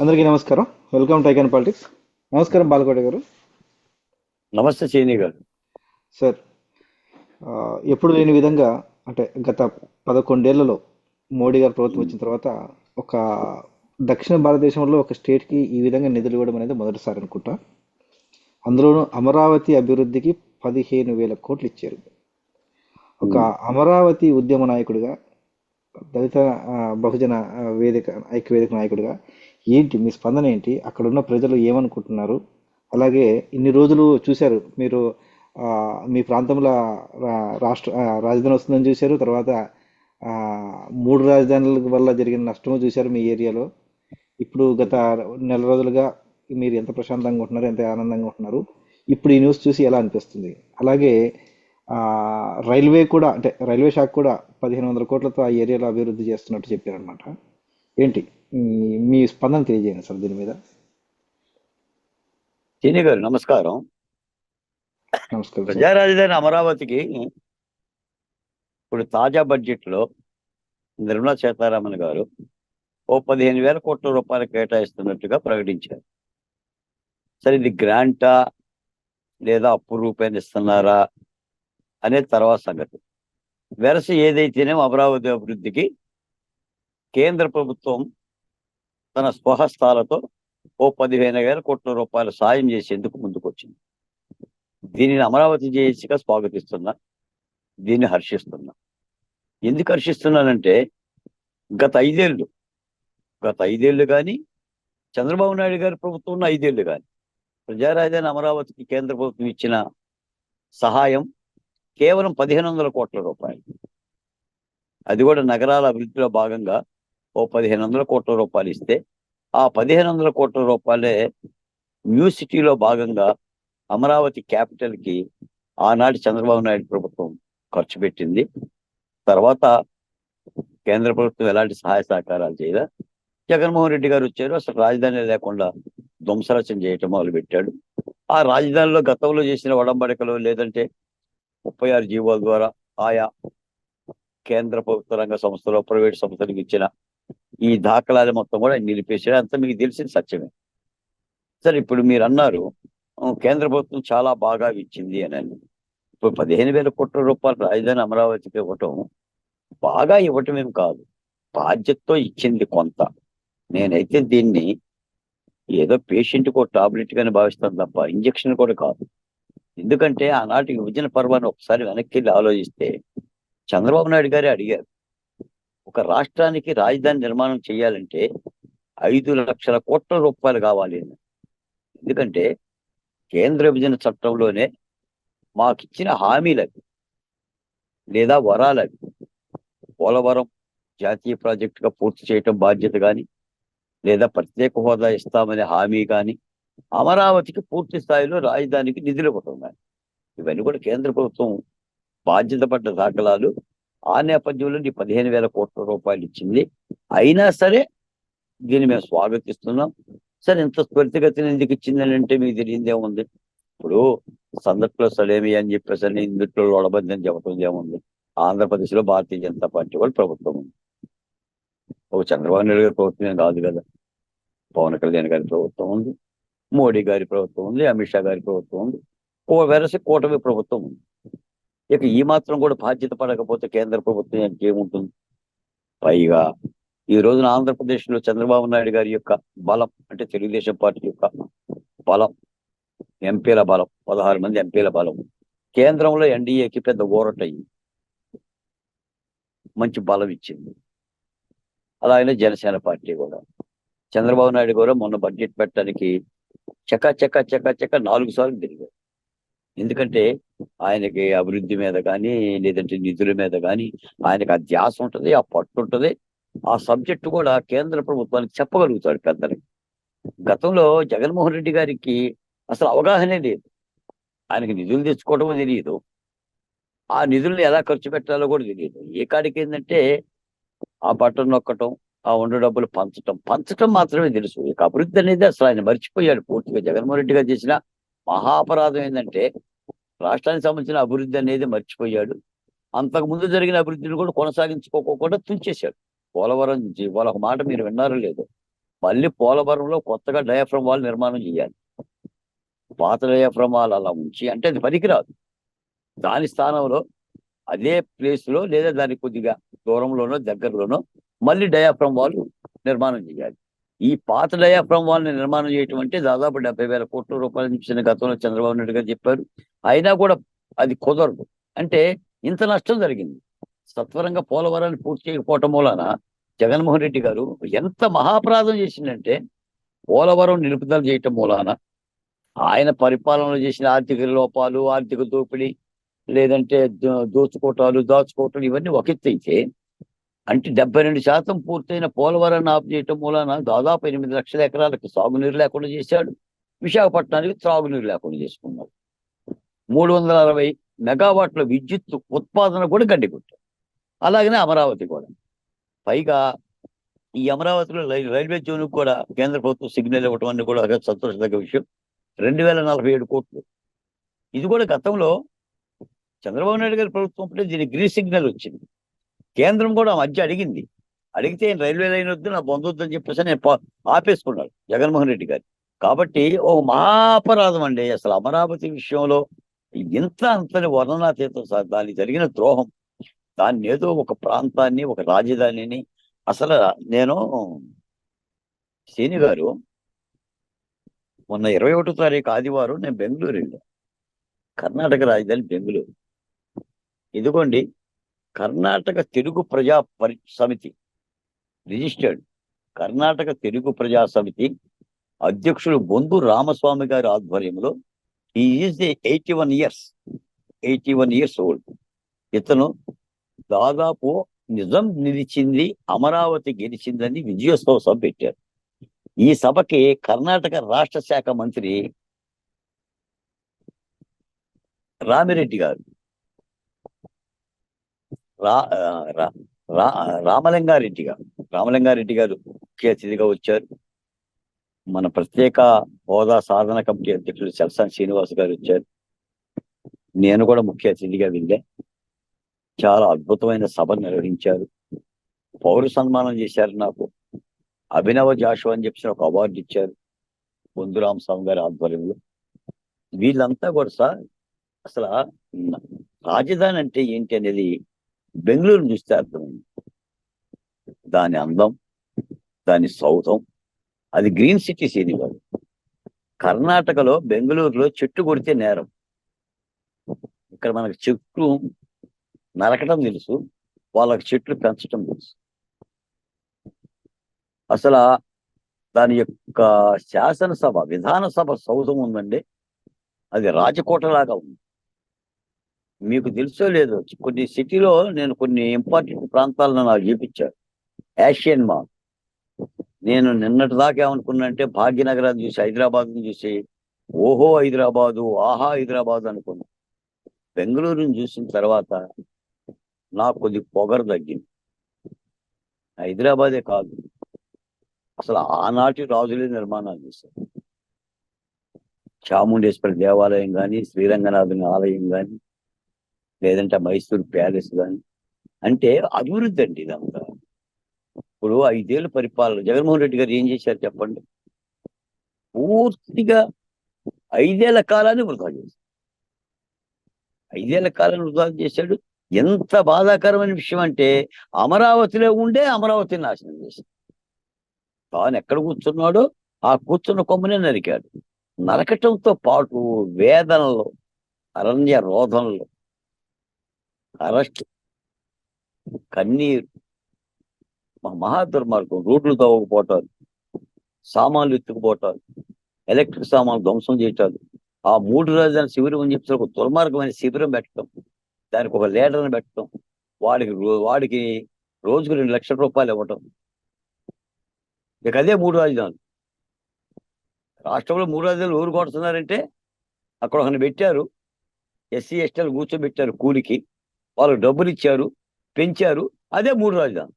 అందరికీ నమస్కారం. Welcome to icon politics నమస్కారం బాలకోట గారు. నమస్తే చైనీ గారు. సార్ ఎప్పుడు లేని విధంగా అంటే గత పదకొండేళ్ళలో మోడీ గారు ప్రభుత్వం వచ్చిన తర్వాత ఒక దక్షిణ భారతదేశంలో ఒక స్టేట్కి ఈ విధంగా నిధులు ఇవ్వడం అనేది మొదటిసారి అనుకుంటా. అందులోనూ అమరావతి అభివృద్ధికి పదిహేను వేల కోట్లు ఇచ్చారు. ఒక అమరావతి ఉద్యమ నాయకుడిగా దళిత బహుజన వేదిక ఐక్య వేదిక నాయకుడిగా ఏంటి మీ స్పందన ఏంటి? అక్కడ ఉన్న ప్రజలు ఏమనుకుంటున్నారు? అలాగే ఇన్ని రోజులు చూశారు మీరు మీ ప్రాంతంలో రా- రాష్ట్ర రాజధాని వస్తుందని చూశారు తర్వాత మూడు రాజధానుల వల్ల జరిగిన నష్టము చూశారు మీ ఏరియాలో. ఇప్పుడు గత నెల రోజులుగా మీరు ఎంత ప్రశాంతంగా ఉంటున్నారు ఎంత ఆనందంగా ఉంటున్నారు? ఇప్పుడు ఈ న్యూస్ చూసి ఎలా అనిపిస్తుంది? అలాగే రైల్వే కూడా అంటే రైల్వే శాఖ కూడా పదిహేను వందల కోట్లతో ఆ ఏరియాలో అభివృద్ధి చేస్తున్నట్టు చెప్పారనమాట ఏంటి? మీ- స్పందన తెలియజేయండి సార్ దీని మీద. చైనీ గారు నమస్కారం. నమస్కారం ప్రజా రాజధాని అమరావతికి ఇప్పుడు తాజా బడ్జెట్లో నిర్మలా సీతారామన్ గారు ఓ పదిహేను వేల కోట్ల రూపాయలు కేటాయిస్తున్నట్టుగా ప్రకటించారు. సరే ఇది గ్రాంటా లేదా అప్పు రూపాయలు ఇస్తున్నారా అనేది తర్వాత సంగతి. వెరస ఏదైతేనే అమరావతి అభివృద్ధికి కేంద్ర ప్రభుత్వం తన స్వహస్తాలతో ఓ పదిహేను వేల కోట్ల రూపాయలు సాయం చేసేందుకు ముందుకొచ్చింది. దీనిని అమరావతి జేఏసీగా స్వాగతిస్తున్నా దీన్ని హర్షిస్తున్నా. ఎందుకు హర్షిస్తున్నానంటే గత ఐదేళ్ళు గత ఐదేళ్ళు కానీ చంద్రబాబు నాయుడు గారి ప్రభుత్వం ఉన్న ఐదేళ్ళు కానీ ప్రజారాజధాని అమరావతికి కేంద్ర ప్రభుత్వం ఇచ్చిన సహాయం కేవలం పదిహేను వందల కోట్ల రూపాయలు. అది కూడా నగరాల అభివృద్ధిలో భాగంగా ఓ పదిహేను వందల కోట్ల రూపాయలు ఇస్తే ఆ పదిహేను వందల కోట్ల రూపాయలే న్యూ సిటీలో భాగంగా అమరావతి క్యాపిటల్కి ఆనాటి చంద్రబాబు నాయుడు ప్రభుత్వం ఖర్చు పెట్టింది. తర్వాత కేంద్ర ప్రభుత్వం ఎలాంటి సహాయ సహకారాలు చేయదా జగన్మోహన్ రెడ్డి గారు వచ్చారు అసలు రాజధాని లేకుండా ధ్వంసరచన చేయటం మొదలు పెట్టాడు ఆ రాజధానిలో గతంలో చేసిన వడంబడికలు లేదంటే ముప్పై ఆరు జీవోల ద్వారా ఆయా కేంద్ర ప్రభుత్వ రంగ సంస్థలు ప్రైవేట్ సంస్థలకు ఇచ్చిన ఈ దాఖలాలు మొత్తం కూడా నిలిపేసాడు అంతా మీకు తెలిసిన సత్యమే. సరే ఇప్పుడు మీరు అన్నారు కేంద్ర ప్రభుత్వం చాలా బాగా ఇచ్చింది అని అని. ఇప్పుడు పదిహేను వేల కోట్ల రూపాయలు రాజధాని అమరావతికి ఇవ్వటం బాగా ఇవ్వటం ఏం కాదు. బాధ్యతతో ఇచ్చింది కొంత. నేనైతే దీన్ని ఏదో పేషెంట్ ఒక టాబ్లెట్ గానే భావిస్తాను తప్ప ఇంజక్షన్ కూడా కాదు. ఎందుకంటే ఆనాటి విభజన పర్వాన్ని ఒకసారి వెనక్కి వెళ్ళి ఆలోచిస్తే చంద్రబాబు నాయుడు గారే అడిగారు ఒక రాష్ట్రానికి రాజధాని నిర్మాణం చేయాలంటే ఐదు లక్షల కోట్ల రూపాయలు కావాలి ఎందుకంటే కేంద్ర విభజన చట్టంలోనే మాకిచ్చిన హామీలవి లేదా వరాలవి పోలవరం జాతీయ ప్రాజెక్టుగా పూర్తి చేయటం బాధ్యత కానీ లేదా ప్రత్యేక హోదా ఇస్తామనే హామీ కానీ అమరావతికి పూర్తి స్థాయిలో రాజధానికి నిధులు ఇవ్వటం ఇవన్నీ కూడా కేంద్ర ప్రభుత్వం బాధ్యత పడ్డ దాఖలాలు. ఆ నేపథ్యంలో ఈ పదిహేను వేల కోట్ల రూపాయలు ఇచ్చింది. అయినా సరే దీన్ని మేము స్వాగతిస్తున్నాం. సరే ఇంత త్వరితగతిని ఎందుకు ఇచ్చిందని అంటే మీకు తెలియదు ఇప్పుడు సందట్లో సలేమి అని చెప్పేసి అని ఇందుట్లో లోడబంది అని చెప్పడం ఏముంది? ఆంధ్రప్రదేశ్లో భారతీయ జనతా పార్టీ వాళ్ళు ప్రభుత్వం ఉంది. ఒక చంద్రబాబు నాయుడు గారి ప్రభుత్వం కాదు కదా. పవన్ కళ్యాణ్ గారి ప్రభుత్వం ఉంది. మోడీ గారి ప్రభుత్వం ఉంది అమిత్ షా గారి ప్రభుత్వం ఉంది. ఓ వెరసి కూటమి ప్రభుత్వం ఉంది. ఇక ఈ మాత్రం కూడా బాధ్యత పడకపోతే కేంద్ర ప్రభుత్వం ఏముంటుంది? పైగా ఈ రోజున ఆంధ్రప్రదేశ్లో చంద్రబాబు నాయుడు గారి యొక్క బలం అంటే తెలుగుదేశం పార్టీ యొక్క బలం ఎంపీల బలం పదహారు మంది ఎంపీల బలం కేంద్రంలో ఎన్డీఏకి పెద్ద ఊరట మంచి బలం ఇచ్చింది. అలాగనే జనసేన పార్టీ కూడా. చంద్రబాబు నాయుడు కూడా మొన్న బడ్జెట్ పెట్టడానికి చక చక చక చక నాలుగు సార్లు తిరిగారు ఎందుకంటే ఆయనకి అభివృద్ధి మీద కానీ లేదంటే నిధుల మీద కానీ ఆయనకి ఆ ధ్యాస ఉంటుంది ఆ పట్టు ఉంటుంది. ఆ సబ్జెక్ట్ కూడా కేంద్ర ప్రభుత్వానికి చెప్పగలుగుతాడు పెద్దలకి. గతంలో జగన్మోహన్ రెడ్డి గారికి అసలు అవగాహనే లేదు. ఆయనకి నిధులు తెచ్చుకోవడమో తెలియదు. ఆ నిధులను ఎలా ఖర్చు పెట్టాలో కూడా తెలియదు. ఏ కాడికి ఏంటంటే ఆ బట్టను నొక్కటం ఆ ఉండు డబ్బులు పంచటం. పంచటం మాత్రమే తెలుసు. ఇక అభివృద్ధి అనేది అసలు ఆయన మర్చిపోయాడు పూర్తిగా. జగన్మోహన్ రెడ్డి గారు చేసిన మహాపరాధం ఏంటంటే రాష్ట్రానికి సంబంధించిన అభివృద్ధి అనేది మర్చిపోయాడు. అంతకు ముందు జరిగిన అభివృద్ధిని కూడా కొనసాగించుకోకుండా తుంచేశాడు. పోలవరం నుంచి వాళ్ళ ఒక మాట మీరు విన్నారో లేదు మళ్ళీ పోలవరంలో కొత్తగా డయాఫ్రమ్ వాల్ నిర్మాణం చేయాలి. పాత డయాఫ్రమ్ వాల్ అలా ఉంచి అంటే అది పనికిరాదు. దాని స్థానంలో అదే ప్లేస్లో లేదా దానికి కొద్దిగా దూరంలోనో దగ్గరలోనో మళ్ళీ డయాఫ్రమ్ వాల్ నిర్మాణం చేయాలి. ఈ పాత డయాఫ్రమ్ వాల్ నిర్మాణం చేయటం అంటే దాదాపు డెబ్బై వేల కోట్ల రూపాయలు ఇచ్చిన గతంలో చంద్రబాబు నాయుడు గారు చెప్పారు. అయినా కూడా అది కుదరదు. అంటే ఇంత నష్టం జరిగింది. సత్వరంగా పోలవరాన్ని పూర్తి చేయకపోవటం మూలన జగన్మోహన్ రెడ్డి గారు ఎంత మహాపరాధం చేసిందంటే పోలవరం నిలుపుదల చేయటం మూలాన ఆయన పరిపాలనలో చేసిన ఆర్థిక లోపాలు ఆర్థిక దోపిడీ లేదంటే దోచుకోటాలు దోచుకోవటాలు దాచుకోవటాలు ఇవన్నీ ఒక ఎత్తు అయితే అంటే డెబ్బై రెండు శాతం పూర్తయిన పోలవరాన్ని ఆపు చేయటం మూలాన దాదాపు ఎనిమిది లక్షల ఎకరాలకు సాగునీరు లేకుండా చేశాడు. విశాఖపట్నానికి త్రాగునీరు లేకుండా చేసుకున్నాడు. మూడు వందల అరవై మెగావాట్ల విద్యుత్ ఉత్పాదన కూడా గడ్డికొట్టాడు. అలాగనే అమరావతి కూడా. పైగా ఈ అమరావతిలో రైల్- రైల్వే జోన్ కూడా కేంద్ర ప్రభుత్వం సిగ్నల్ ఇవ్వటం అన్ని కూడా సంతోషదగ్గ విషయం. రెండు వేల నలభై ఏడు కోట్లు. ఇది కూడా గతంలో చంద్రబాబు నాయుడు గారి ప్రభుత్వం అప్పుడే దీనికి గ్రీన్ సిగ్నల్ వచ్చింది. కేంద్రం కూడా మధ్య అడిగింది. అడిగితే రైల్వే లైన్ వద్దు నా బంధు అని చెప్పేసి నేను ఆపేసుకున్నాడు జగన్మోహన్ రెడ్డి గారు. కాబట్టి ఓ మహాపరాధం అండి. అసలు అమరావతి విషయంలో ఇంత అంతని వర్ణనాతీతం సార్ దానికి జరిగిన ద్రోహం. దాన్ని ఏదో ఒక ప్రాంతాన్ని ఒక రాజధానిని అసలు నేను శ్రీని గారు మొన్న ఇరవై ఒకటో తారీఖు ఆదివారం నేను బెంగళూరు వెళ్ళాను. కర్ణాటక రాజధాని బెంగళూరు. ఇదిగోండి కర్ణాటక తెలుగు ప్రజా పరి సమితి రిజిస్టర్డ్. కర్ణాటక తెలుగు ప్రజా సమితి అధ్యక్షుడు బొందు రామస్వామి గారి ఆధ్వర్యంలో ఈ is the eighty one years eighty one years old ఇతను దాదాపు నిజం నిలిచింది అమరావతి గెలిచిందని విజయోత్సవ సభ పెట్టారు. ఈ సభకి కర్ణాటక రాష్ట్ర శాఖ మంత్రి రామిరెడ్డి గారు రా రామలింగారెడ్డి గారు రామలింగారెడ్డి గారు ముఖ్య అతిథిగా వచ్చారు. మన ప్రత్యేక హోదా సాధన కమిటీ అధ్యక్షుడు సెల్సాన్ శ్రీనివాస్ గారు వచ్చారు. నేను కూడా ముఖ్య అతిథిగా వెళ్ళా. చాలా అద్భుతమైన సభ నిర్వహించారు. పౌర సన్మానం చేశారు నాకు. అభినవ జాషువా అని చెప్పిన ఒక అవార్డు ఇచ్చారు. పొందురామ స్వామి గారి ఆధ్వర్యంలో. వీళ్ళంతా కూడా సార్ అసలు రాజధాని అంటే ఏంటి అనేది బెంగళూరు చూస్తే అర్థమైంది. దాని అందం దాని సౌధం అది గ్రీన్ సిటీస్ సీని కాదు కర్ణాటకలో బెంగళూరులో చెట్టు కొడితే నేరం. ఇక్కడ మనకు చెట్లు నరకడం తెలుసు వాళ్ళకి చెట్లు పెంచడం తెలుసు. అసలు దాని యొక్క శాసనసభ విధానసభ సౌధం ఉందండి. అది రాజకోటలాగా ఉంది. మీకు తెలుసో లేదో కొన్ని సిటీలో నేను కొన్ని ఇంపార్టెంట్ ప్రాంతాలను నాకు చూపించారు. యాషియన్ మాల్ నేను నిన్నటి దాకా ఏమనుకున్నా అంటే భాగ్యనగరాన్ని చూసి హైదరాబాద్ని చూసి ఓహో హైదరాబాదు ఆహా హైదరాబాద్ అనుకున్నా. బెంగళూరుని చూసిన తర్వాత నాకు కొద్ది పొగరు తగ్గింది. హైదరాబాదే కాదు. అసలు ఆనాటి రాజులే నిర్మాణాలు చేశారు. చాముండేశ్వరి దేవాలయం కానీ శ్రీరంగనాథుని ఆలయం కానీ లేదంటే మైసూర్ ప్యాలెస్ కానీ అంటే అభివృద్ధి అండి ఇదంతా. ఇప్పుడు ఐదేళ్ళు పరిపాలన జగన్మోహన్ రెడ్డి గారు ఏం చేశారు చెప్పండి? పూర్తిగా ఐదేళ్ళ కాలాన్ని వృధా చేశాడు ఐదేళ్ళ కాలాన్ని వృధా చేశాడు. ఎంత బాధాకరమైన విషయం అంటే అమరావతిలో ఉండే అమరావతిని నాశనం చేశాడు. తాను ఎక్కడ కూర్చున్నాడో ఆ కూర్చున్న కొమ్మనే నరికాడు. నరకటంతో పాటు వేదనలో అరణ్య రోధనలో అరెస్ట్ కన్నీరు. మా మహా దుర్మార్గం రోడ్లు తవ్వకపోవటాలు సామాన్లు ఎత్తుకుపోవటాలు ఎలక్ట్రిక్ సామాన్లు ధ్వంసం చేయటాలు. ఆ మూడు రాజధాని శిబిరం అని చెప్పి ఒక దుర్మార్గమైన శిబిరం పెట్టడం దానికి ఒక లీడర్ని పెట్టడం వాడికి వాడికి రోజుకు రెండు లక్షల రూపాయలు ఇవ్వటం. ఇక అదే మూడు రాజధానులు. రాష్ట్రంలో మూడు రాజధానులు ఊరు కొడుతున్నారంటే అక్కడ ఒకరిని పెట్టారు. ఎస్సీ ఎస్టీలు కూర్చోబెట్టారు కూలికి. వాళ్ళకి డబ్బులు ఇచ్చారు పెంచారు అదే మూడు రాజధానులు.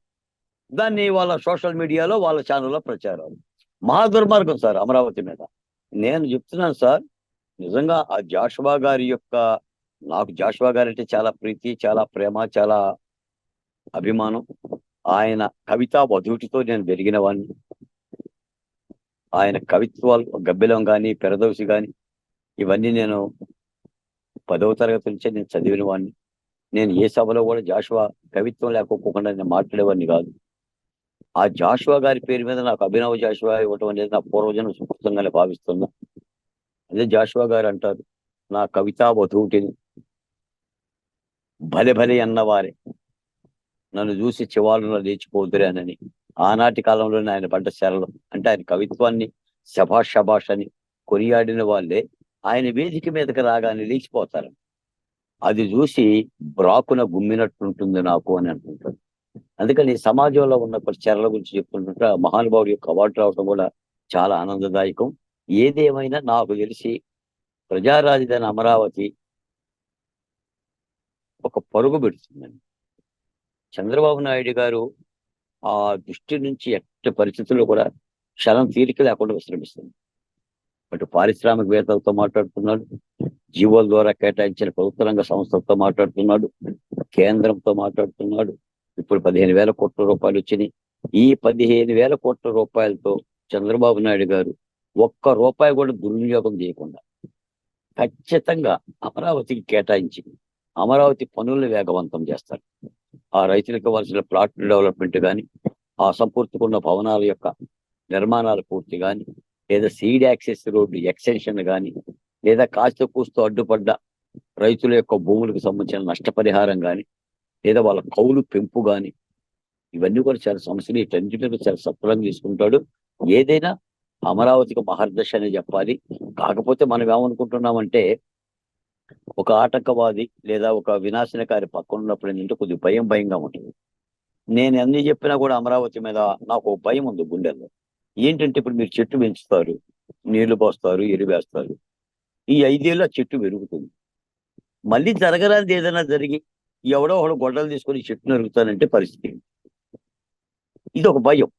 దాన్ని వాళ్ళ సోషల్ మీడియాలో వాళ్ళ ఛానల్లో ప్రచారాలు. మహా దుర్మార్గం సార్ అమరావతి మీద. నేను చెప్తున్నాను సార్ నిజంగా ఆ జాషువా గారి యొక్క నాకు జాషువా గారు అంటే చాలా ప్రీతి చాలా ప్రేమ చాలా అభిమానం. ఆయన కవితా వధుటితో నేను పెరిగిన వాడిని ఆయన కవిత్వాలు గబ్బిలం కానీ పెరదోసి కానీ ఇవన్నీ నేను పదవ తరగతి నుంచే నేను చదివిన వాడిని నేను ఏ సభలో కూడా జాషువా కవిత్వం లేకపోకుండా నేను మాట్లాడేవాడిని కాదు. ఆ జాషువా గారి పేరు మీద నాకు అభినవ జాషువా ఇవ్వటం అనేది నా పూర్వజన్మ సుకృతంగానే భావిస్తున్నా. అదే జాషువా గారు అంటారు నా కవితా వధువుటిని భలే భలే అన్నవారే. నన్ను చూసి చివాలను లేచిపోదురానని ఆనాటి కాలంలోనే ఆయన పడ్డ శరలు అంటే ఆయన కవిత్వాన్ని శభాష్ శభాష్ అని కొనియాడిన వాళ్ళే. ఆయన వేదిక మీదకి రాగానే లేచిపోతారు అది చూసి బ్రాకున గుమ్మినట్టుంటుంది నాకు అని అంటుంటాడు. అందుకని సమాజంలో ఉన్న కొన్ని చర్యల గురించి చెప్పుకుంటుంటే ఆ మహానుభావుడి యొక్క అవార్డు రావడం కూడా చాలా ఆనందదాయకం. ఏదేమైనా నాకు తెలిసి ప్రజా రాజధాని అమరావతి ఒక పరుగు పెడుతుందండి. చంద్రబాబు నాయుడు గారు ఆ దృష్టి నుంచి ఎట్టి పరిస్థితుల్లో కూడా క్షణం తీరిక లేకుండా విశ్రమిస్తుంది అటు పారిశ్రామికవేత్తలతో మాట్లాడుతున్నాడు జీవోల ద్వారా కేటాయించిన ప్రభుత్వ రంగ సంస్థలతో మాట్లాడుతున్నాడు కేంద్రంతో మాట్లాడుతున్నాడు. ఇప్పుడు పదిహేను వేల కోట్ల రూపాయలు వచ్చినాయి. ఈ పదిహేను వేల కోట్ల రూపాయలతో చంద్రబాబు నాయుడు గారు ఒక్క రూపాయి కూడా దుర్వినియోగం చేయకుండా ఖచ్చితంగా అమరావతికి కేటాయించి అమరావతి పనులను వేగవంతం చేస్తారు. ఆ రైతులకు ఇవ్వాల్సిన ప్లాట్ డెవలప్మెంట్ కానీ ఆ సంపూర్తికున్న భవనాల యొక్క నిర్మాణాల పూర్తి కానీ లేదా సీడ్ యాక్సెస్ రోడ్డు ఎక్స్టెన్షన్ కానీ లేదా కాస్త కూస్తూ అడ్డుపడ్డ రైతుల యొక్క భూములకు సంబంధించిన నష్టపరిహారం కానీ లేదా వాళ్ళ కౌలు పెంపు కానీ ఇవన్నీ కూడా చాలా సమస్యలు. వీటన్నిటిని చాలా సఫలంగా తీసుకుంటాడు. ఏదైనా అమరావతికి మహర్దశ అని చెప్పాలి. కాకపోతే మనం ఏమనుకుంటున్నామంటే ఒక ఆటంకవాది లేదా ఒక వినాశనకారి పక్కన ఉన్నప్పుడు ఏంటంటే కొద్దిగా భయం భయంగా ఉంటుంది. నేను అన్ని చెప్పినా కూడా అమరావతి మీద నాకు భయం ఉంది గుండెల్లో. ఏంటంటే ఇప్పుడు మీరు చెట్టు పెంచుతారు నీళ్ళు పోస్తారు ఎరువేస్తారు ఈ ఐదేళ్ళు ఆ చెట్టు పెరుగుతుంది. మళ్ళీ జరగరానిది ఏదైనా జరిగి ఎవడో ఒకడు గొడ్డలు తీసుకొని చెట్టు నరుగుతానంటే పరిస్థితి ఇది ఒక భయం.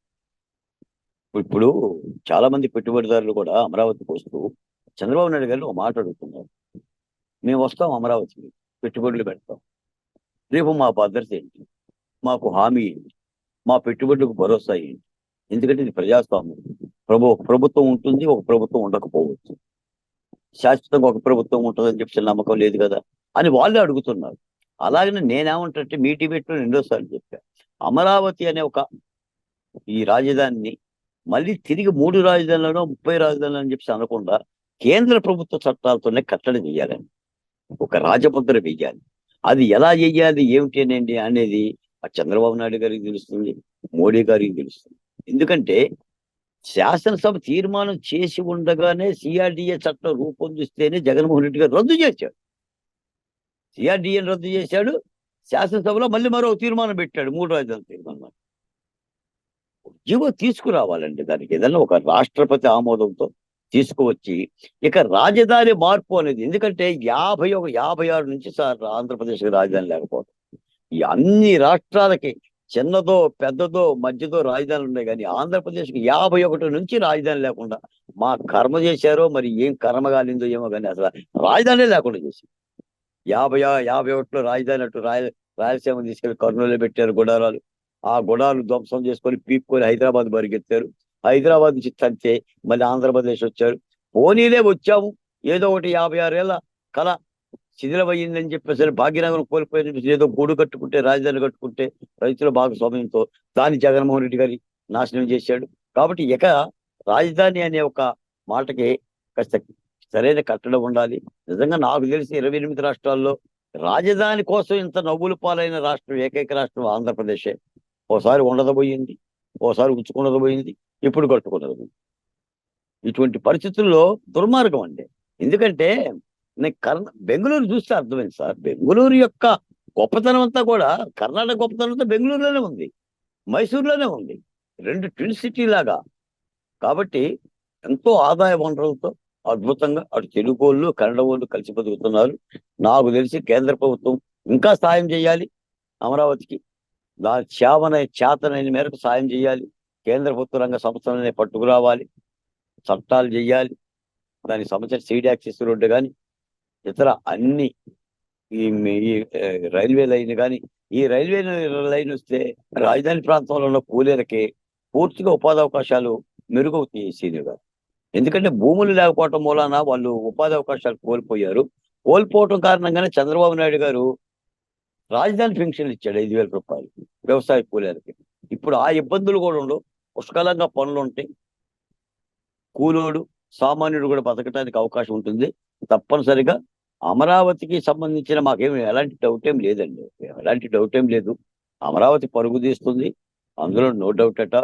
ఇప్పుడు చాలా మంది పెట్టుబడిదారులు కూడా అమరావతికి వస్తూ చంద్రబాబు నాయుడు గారు ఒక మాట అడుగుతున్నారు. మేము వస్తాం అమరావతికి పెట్టుబడులు పెడతాం. రేపు మా భద్రత ఏంటి? మాకు హామీ ఏంటి? మా పెట్టుబడులకు భరోసా ఏంటి? ఎందుకంటే ఇది ప్రజాస్వామ్యం. ప్రభు ప్రభుత్వం ఉంటుంది ఒక ప్రభుత్వం ఉండకపోవచ్చు. శాశ్వతంగా ఒక ప్రభుత్వం ఉంటుందని చెప్పి నమ్మకం లేదు కదా అని వాళ్ళే అడుగుతున్నారు. అలాగనే నేనేమంటే మీ టిబెట్లో రెండోసార్లు చెప్పా. అమరావతి అనే ఒక ఈ రాజధానిని మళ్ళీ తిరిగి మూడు రాజధానులను ముప్పై రాజధానులు అని చెప్పి అనకుండా కేంద్ర ప్రభుత్వ చట్టాలతోనే కట్టడి చేయాలని ఒక రాజముద్ర వేయాలి. అది ఎలా చేయాలి ఏమిటి అనేది అనేది చంద్రబాబు నాయుడు గారికి తెలుస్తుంది మోడీ గారికి తెలుస్తుంది. ఎందుకంటే శాసనసభ తీర్మానం చేసి ఉండగానే సిఆర్డిఏ చట్టం రూపొందిస్తేనే జగన్మోహన్ రెడ్డి గారు రద్దు చేశాడు. సిఆర్డిఏని రద్దు చేశాడు శాసనసభలో మళ్ళీ మరో తీర్మానం పెట్టాడు మూడు రాజధానుల తీర్మానం. ఉద్యోగం తీసుకురావాలండి దానికి ఏదైనా ఒక రాష్ట్రపతి ఆమోదంతో తీసుకువచ్చి ఇక రాజధాని మార్పు అనేది ఎందుకంటే యాభై ఒక యాభై ఆరు నుంచి సార్ ఆంధ్రప్రదేశ్ రాజధాని లేకపోవడం ఈ అన్ని రాష్ట్రాలకి చిన్నదో పెద్దదో మధ్యదో రాజధానులు ఉన్నాయి. కానీ ఆంధ్రప్రదేశ్కి యాభై ఒకటి నుంచి రాజధాని లేకుండా మా కర్మ చేశారో మరి ఏం కర్మ కాలిందో ఏమో కానీ అసలు రాజధాని లేకుండా చేసి యాభై యాభై ఒకటిలో రాజధాని అటు రాయ రాయలసీమ తీసుకెళ్ళి కర్నూలు పెట్టారు గుడారాలు. ఆ గుడాలు ధ్వంసం చేసుకొని పీక్కొని హైదరాబాద్ బరిగెత్తారు హైదరాబాద్ నుంచి తంతే మళ్ళీ ఆంధ్రప్రదేశ్ వచ్చారు. పోనీలే వచ్చాము. ఏదో ఒకటి యాభై ఆరేళ్ళ కళ శిథిలమయ్యిందని చెప్పేసి భాగ్యనగరం కోల్పోయిన ఏదో గూడు కట్టుకుంటే రాజధాని కట్టుకుంటే రైతుల భాగస్వామ్యంతో దాన్ని జగన్మోహన్ రెడ్డి గారి నాశనం చేశాడు. కాబట్టి ఇక రాజధాని అనే ఒక మాటకి కాస్త సరైన కట్టడం ఉండాలి. నిజంగా నాకు తెలిసి ఇరవై ఎనిమిది రాష్ట్రాల్లో రాజధాని కోసం ఇంత నవ్వులు పాలైన రాష్ట్రం ఏకైక రాష్ట్రం ఆంధ్రప్రదేశే. ఓసారి ఉండదబోయింది ఓసారి ఉంచుకున్నదబోయింది ఇప్పుడు కట్టుకున్నది ఇటువంటి పరిస్థితుల్లో దుర్మార్గం అండి. ఎందుకంటే నేను కర్ణ బెంగళూరు చూస్తే అర్థమైంది సార్. బెంగళూరు యొక్క గొప్పతనం అంతా కూడా కర్ణాటక గొప్పతనం అంతా బెంగళూరులోనే ఉంది. మైసూరులోనే ఉంది. రెండు ట్విన్ సిటీ లాగా. కాబట్టి ఎంతో ఆదాయ వనరులతో అద్భుతంగా అటు తెలుగు వాళ్ళు కన్నడ వాళ్ళు కలిసి బతుకుతున్నారు. నాకు తెలిసి కేంద్ర ప్రభుత్వం ఇంకా సాయం చేయాలి. అమరావతికి దాని చేవన చేతనైన మేరకు సాయం చేయాలి. కేంద్ర ప్రభుత్వ రంగ సంస్థలనే పట్టుకురావాలి. చట్టాలు చేయాలి. దానికి సంబంధించిన సీడ్ యాక్సెస్ రోడ్డు కానీ ఇతర అన్ని ఈ రైల్వే లైన్ కానీ ఈ రైల్వే లైన్ వస్తే రాజధాని ప్రాంతంలో ఉన్న కూలీలకి పూర్తిగా ఉపాధి అవకాశాలు మెరుగవుతాయి సీనియర్ గారు. ఎందుకంటే భూములు లేకపోవటం మూలాన వాళ్ళు ఉపాధి అవకాశాలు కోల్పోయారు. కోల్పోవటం కారణంగానే చంద్రబాబు నాయుడు గారు రాజధాని పెన్షన్లు ఇచ్చాడు ఐదు వేల రూపాయలు వ్యవసాయ కూలీలకి. ఇప్పుడు ఆ ఇబ్బందులు కూడా ఉండవు. పుష్కలంగా పనులు ఉంటాయి. కూలోడు సామాన్యుడు కూడా బతకడానికి అవకాశం ఉంటుంది. తప్పనిసరిగా అమరావతికి సంబంధించిన మాకేమి ఎలాంటి డౌట్ ఏం లేదండి. ఎలాంటి డౌట్ ఏం లేదు. అమరావతి పరుగు తీస్తుంది. అందులో నో డౌట్ అట.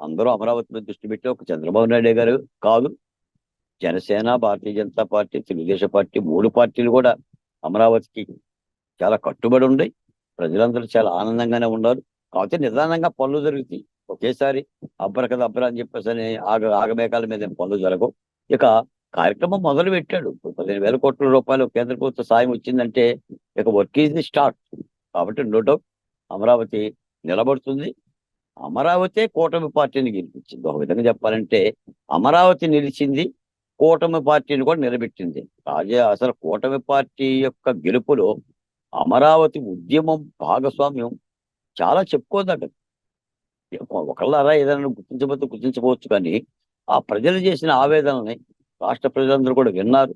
అందరూ అమరావతి మీద దృష్టి పెట్టి ఒక చంద్రబాబు నాయుడు గారు కాదు. జనసేన భారతీయ జనతా పార్టీ తెలుగుదేశం పార్టీ మూడు పార్టీలు కూడా అమరావతికి చాలా కట్టుబడి ఉన్నాయి. ప్రజలందరూ చాలా ఆనందంగానే ఉన్నారు. కాకపోతే నిదానంగా పనులు జరుగుతాయి. ఒకేసారి అబ్బర కదా అబ్బర అని చెప్పేసి అని ఆగ ఆగమేకాల మీద పనులు జరగవు. ఇక కార్యక్రమం మొదలు పెట్టాడు పదిహేను వేల కోట్ల రూపాయలు కేంద్ర ప్రభుత్వ సాయం వచ్చిందంటే ఇక వర్క్ ఈజ్ ది స్టార్ట్. కాబట్టి నో డౌట్ అమరావతి నిలబడుతుంది. అమరావతి కూటమి పార్టీని గెలిపించింది. ఒక విధంగా చెప్పాలంటే అమరావతి నిలిచింది కూటమి పార్టీని కూడా నిలబెట్టింది. రాజా అసలు కూటమి పార్టీ యొక్క గెలుపులో అమరావతి ఉద్యమం భాగస్వామ్యం చాలా చెప్పుకోదగ్గది ఒకళ్ళారా ఏదైనా గుర్తించబోతే గుర్తించవచ్చు కానీ ఆ ప్రజలు చేసిన ఆవేదనని రాష్ట్ర ప్రజలందరూ కూడా విన్నారు.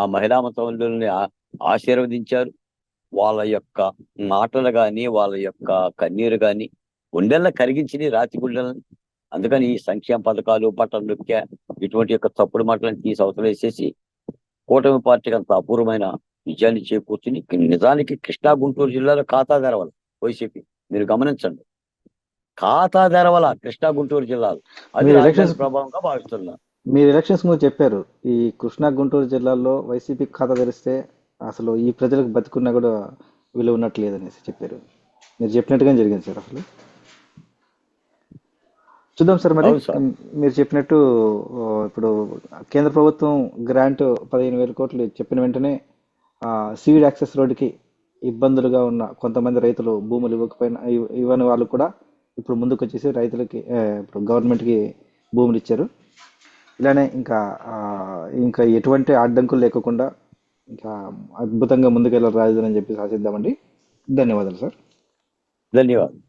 ఆ మహిళా మతల్ని ఆశీర్వదించారు. వాళ్ళ యొక్క మాటలు కానీ వాళ్ళ యొక్క కన్నీరు కానీ గుండెల్లో కరిగించింది రాతి గుండెలని అందుకని ఈ సంక్షేమ పథకాలు బట్టలు నొక్కా ఇటువంటి యొక్క తప్పుడు మాటలను తీసి అవతల వేసేసి కూటమి పార్టీకి అంత అపూర్వమైన విజయాన్ని చేకూర్చుని నిజానికి కృష్ణా గుంటూరు జిల్లాలో ఖాతా తెరవాలి వైసీపీ మీరు గమనించండి. ఖాతా తెరవల కృష్ణా గుంటూరు జిల్లాలో అది ప్రభావంగా భావిస్తున్నా మీరు ఎలక్షన్స్ ముందు చెప్పారు ఈ కృష్ణా గుంటూరు జిల్లాలో వైసీపీ ఖాతా తెరిస్తే అసలు ఈ ప్రజలకు బతుకున్నా కూడా విలువ ఉన్నట్లేదు అనేసి చెప్పారు. మీరు చెప్పినట్టుగానే జరిగింది సార్ అసలు. చూద్దాం సార్ మరి. మీరు చెప్పినట్టు ఇప్పుడు కేంద్ర ప్రభుత్వం గ్రాంట్ పదిహేను వేల కోట్లు చెప్పిన వెంటనే సీడ్ యాక్సెస్ రోడ్డుకి ఇబ్బందులుగా ఉన్న కొంతమంది రైతులు భూములు ఇవ్వకపోయినా ఇవ్- ఇవ్వని వాళ్ళు కూడా ఇప్పుడు ముందుకు వచ్చేసి రైతులకి ఇప్పుడు గవర్నమెంట్కి భూములు ఇచ్చారు. ఇలానే ఇంకా ఇంకా ఎటువంటి అడ్డంకులు లేకుండా ఇంకా అద్భుతంగా ముందుకెళ్ళాలి రాజధాని అని చెప్పి ఆశిద్దామండి. ధన్యవాదాలు సార్. ధన్యవాదాలు.